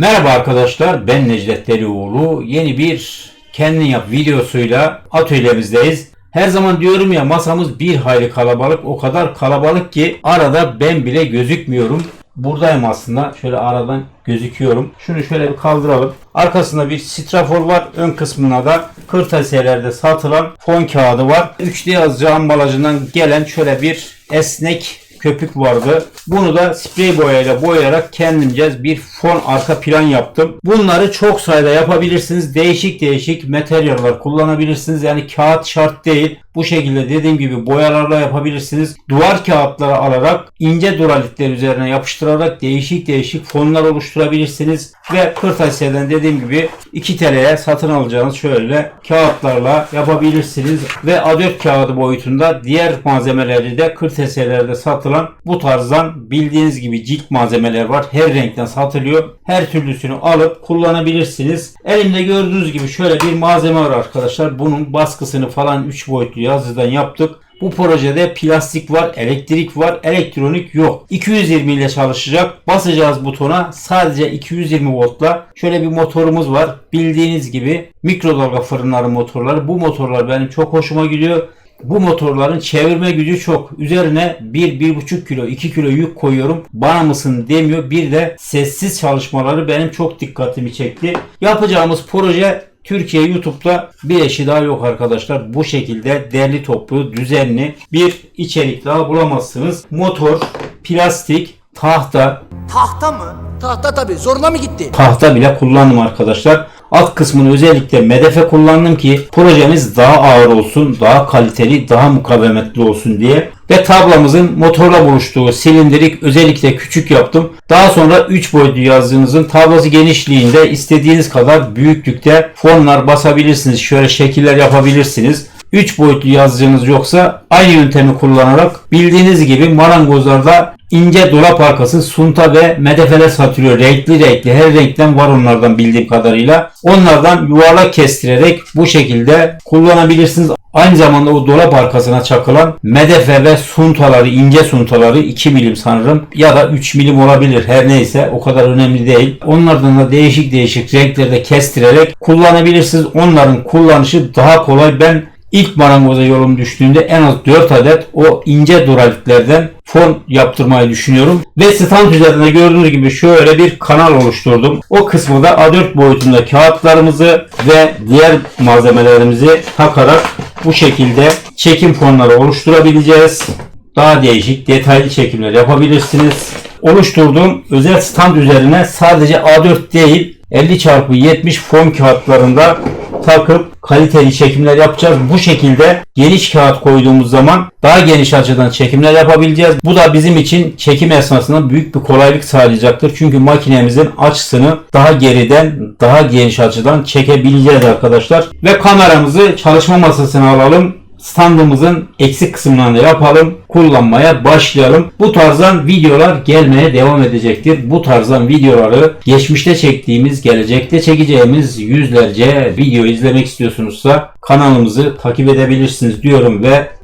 Merhaba arkadaşlar ben Necdet Delioğlu. Yeni bir kendin yap videosuyla atölyemizdeyiz. Her zaman diyorum ya masamız bir hayli kalabalık. O kadar kalabalık ki arada ben bile gözükmüyorum. Buradayım aslında. Şöyle aradan gözüküyorum. Şunu şöyle bir kaldıralım. Arkasında bir strafor var. Ön kısmına da kırtasiyelerde satılan fon kağıdı var. 3D yazıcı ambalajından gelen şöyle bir esnek köpük vardı. Bunu da sprey boyayla boyayarak kendimce bir fon arka plan yaptım. Bunları çok sayıda yapabilirsiniz. Değişik değişik materyaller kullanabilirsiniz. Yani kağıt şart değil. Bu şekilde dediğim gibi boyalarla yapabilirsiniz. Duvar kağıtları alarak ince duralitler üzerine yapıştırarak değişik değişik fonlar oluşturabilirsiniz. Ve kırtasiyeden dediğim gibi 2 TL'ye satın alacağınız şöyle kağıtlarla yapabilirsiniz. Ve A4 kağıdı boyutunda diğer malzemeleri de kırtasiyelerde satılan bu tarzdan bildiğiniz gibi cilt malzemeler var. Her renkten satılıyor. Her türlüsünü alıp kullanabilirsiniz. Elimde gördüğünüz gibi şöyle bir malzeme var arkadaşlar. Bunun baskısını falan 3 boyutlu yazıdan yaptık. Bu projede plastik var, elektrik var, elektronik yok. 220 ile çalışacak. Basacağız butona sadece 220 voltla. Şöyle bir motorumuz var. Bildiğiniz gibi mikrodalga fırınları motorları. Bu motorlar benim çok hoşuma gidiyor. Bu motorların çevirme gücü çok. Üzerine 1-1,5 kilo 2 kilo yük koyuyorum. Bana mısın demiyor. Bir de sessiz çalışmaları benim çok dikkatimi çekti. Yapacağımız proje Türkiye YouTube'da bir eşi daha yok arkadaşlar. Bu şekilde derli toplu, düzenli bir içerik daha bulamazsınız. Motor, plastik, tahta, Tahta mı? Tahta tabii. Zoruna mı gitti? tahta bile kullandım arkadaşlar. Alt kısmını özellikle medefe kullandım ki projemiz daha ağır olsun, daha kaliteli, daha mukavemetli olsun diye. Ve tablamızın motorla buluştuğu silindirik özellikle küçük yaptım. Daha sonra 3 boyutlu yazdığınızın tablası genişliğinde istediğiniz kadar büyüklükte fonlar basabilirsiniz. Şöyle şekiller yapabilirsiniz. 3 boyutlu yazıcınız yoksa aynı yöntemi kullanarak bildiğiniz gibi marangozlarda ince dolap arkası sunta ve medefeler satılıyor. Renkli renkli her renkten var onlardan bildiğim kadarıyla. Onlardan yuvarlak kestirerek bu şekilde kullanabilirsiniz. Aynı zamanda o dolap arkasına çakılan medefe ve suntaları, ince suntaları 2 milim sanırım ya da 3 milim olabilir her neyse o kadar önemli değil. Onlardan da değişik değişik renklerde kestirerek kullanabilirsiniz. Onların kullanışı daha kolay. Ben İlk marangoza yolum düştüğünde en az 4 adet o ince duralitlerden fon yaptırmayı düşünüyorum. Ve stand üzerinde gördüğünüz gibi şöyle bir kanal oluşturdum. O kısmı da A4 boyutunda kağıtlarımızı ve diğer malzemelerimizi takarak bu şekilde çekim fonları oluşturabileceğiz. Daha değişik detaylı çekimler yapabilirsiniz. Oluşturduğum özel stand üzerine sadece A4 değil 50 x 70 fon kağıtlarında takıp kaliteli çekimler yapacağız. Bu şekilde geniş kağıt koyduğumuz zaman daha geniş açıdan çekimler yapabileceğiz. Bu da bizim için çekim esnasında büyük bir kolaylık sağlayacaktır. Çünkü makinemizin açısını daha geriden daha geniş açıdan çekebileceğiz arkadaşlar. Ve kameramızı çalışma masasına alalım standımızın eksik kısımlarını yapalım, kullanmaya başlayalım. Bu tarzdan videolar gelmeye devam edecektir. Bu tarzdan videoları geçmişte çektiğimiz, gelecekte çekeceğimiz yüzlerce video izlemek istiyorsunuzsa kanalımızı takip edebilirsiniz diyorum ve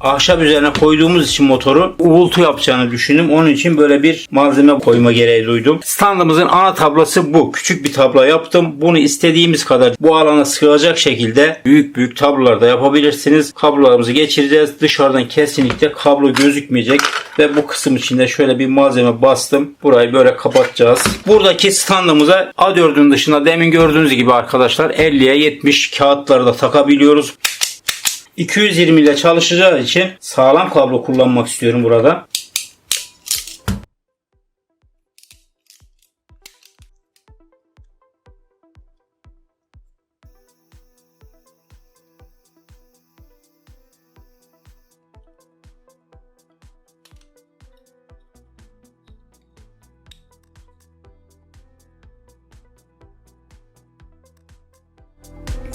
ahşap üzerine koyduğumuz için motoru uğultu yapacağını düşündüm. Onun için böyle bir malzeme koyma gereği duydum. Standımızın ana tablası bu. Küçük bir tablo yaptım. Bunu istediğimiz kadar bu alana sığacak şekilde büyük büyük tablolarda yapabilirsiniz. Kablolarımızı geçireceğiz. Dışarıdan kesinlikle kablo gözükmeyecek ve bu kısım içinde şöyle bir malzeme bastım. Burayı böyle kapatacağız. Buradaki standımıza A4'ün dışında demin gördüğünüz gibi arkadaşlar 50'ye 70 kağıtları da takabiliyoruz. 220 ile çalışacağı için sağlam kablo kullanmak istiyorum burada.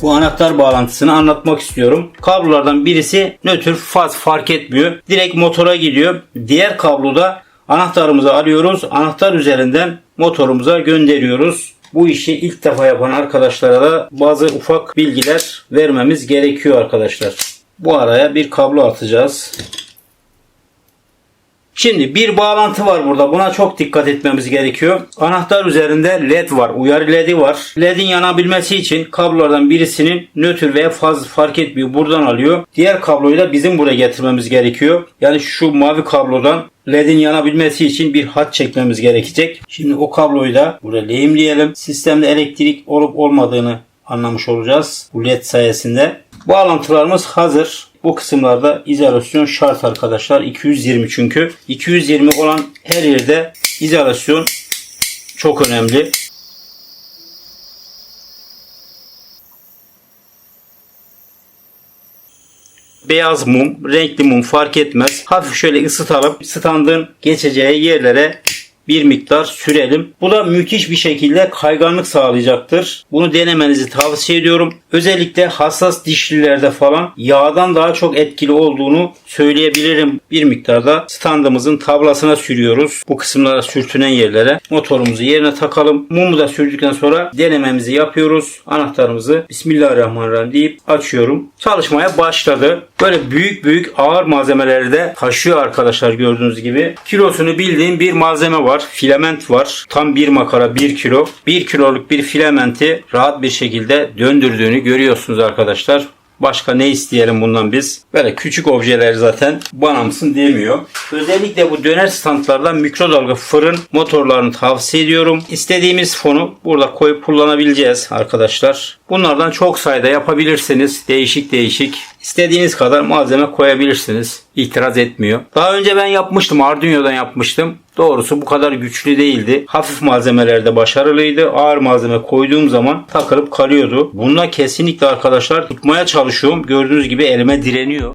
Bu anahtar bağlantısını anlatmak istiyorum. Kablolardan birisi nötr faz fark etmiyor. Direkt motora gidiyor. Diğer kabloda anahtarımızı alıyoruz. Anahtar üzerinden motorumuza gönderiyoruz. Bu işi ilk defa yapan arkadaşlara da bazı ufak bilgiler vermemiz gerekiyor arkadaşlar. Bu araya bir kablo atacağız. Şimdi bir bağlantı var burada. Buna çok dikkat etmemiz gerekiyor. Anahtar üzerinde led var. Uyarı ledi var. Ledin yanabilmesi için kablolardan birisinin nötr veya faz fark etmiyor. Buradan alıyor. Diğer kabloyu da bizim buraya getirmemiz gerekiyor. Yani şu mavi kablodan ledin yanabilmesi için bir hat çekmemiz gerekecek. Şimdi o kabloyu da buraya lehimleyelim. Sistemde elektrik olup olmadığını anlamış olacağız. Bu led sayesinde. Bağlantılarımız hazır. Bu kısımlarda izolasyon şart arkadaşlar. 220 çünkü. 220 olan her yerde izolasyon çok önemli. Beyaz mum, renkli mum fark etmez. Hafif şöyle ısıtalım. Standın geçeceği yerlere bir miktar sürelim. Bu da müthiş bir şekilde kayganlık sağlayacaktır. Bunu denemenizi tavsiye ediyorum. Özellikle hassas dişlilerde falan yağdan daha çok etkili olduğunu söyleyebilirim. Bir miktarda standımızın tablasına sürüyoruz. Bu kısımlara sürtünen yerlere. Motorumuzu yerine takalım. Mumu da sürdükten sonra denememizi yapıyoruz. Anahtarımızı Bismillahirrahmanirrahim deyip açıyorum. Çalışmaya başladı. Böyle büyük büyük ağır malzemeleri de taşıyor arkadaşlar gördüğünüz gibi. Kilosunu bildiğim bir malzeme var. Filament var. Tam bir makara 1 kilo. 1 kiloluk bir filamenti rahat bir şekilde döndürdüğünü görüyorsunuz arkadaşlar. Başka ne isteyelim bundan biz? Böyle küçük objeler zaten bana mısın demiyor. Özellikle bu döner standlarda mikrodalga fırın motorlarını tavsiye ediyorum. İstediğimiz fonu burada koyup kullanabileceğiz arkadaşlar. Bunlardan çok sayıda yapabilirsiniz. Değişik değişik. İstediğiniz kadar malzeme koyabilirsiniz. İtiraz etmiyor. Daha önce ben yapmıştım. Arduino'dan yapmıştım. Doğrusu bu kadar güçlü değildi. Hafif malzemelerde başarılıydı. Ağır malzeme koyduğum zaman takılıp kalıyordu. Bununla kesinlikle arkadaşlar tutmaya çalışıyorum. Gördüğünüz gibi elime direniyor.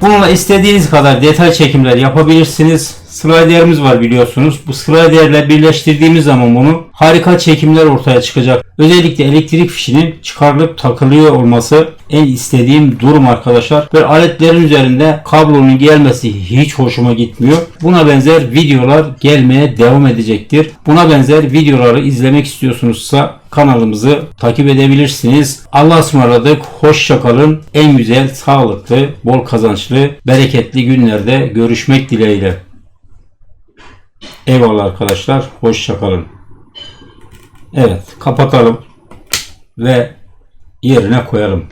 Bununla istediğiniz kadar detay çekimler yapabilirsiniz. Slider'ımız var biliyorsunuz. Bu slider'le birleştirdiğimiz zaman bunu harika çekimler ortaya çıkacak. Özellikle elektrik fişinin çıkarılıp takılıyor olması en istediğim durum arkadaşlar. Böyle aletlerin üzerinde kablonun gelmesi hiç hoşuma gitmiyor. Buna benzer videolar gelmeye devam edecektir. Buna benzer videoları izlemek istiyorsunuzsa kanalımızı takip edebilirsiniz. Allah'a ısmarladık. Hoşça kalın. En güzel, sağlıklı, bol kazançlı, bereketli günlerde görüşmek dileğiyle. Eyvallah arkadaşlar. Hoşça kalın. Evet, kapatalım ve yerine koyalım.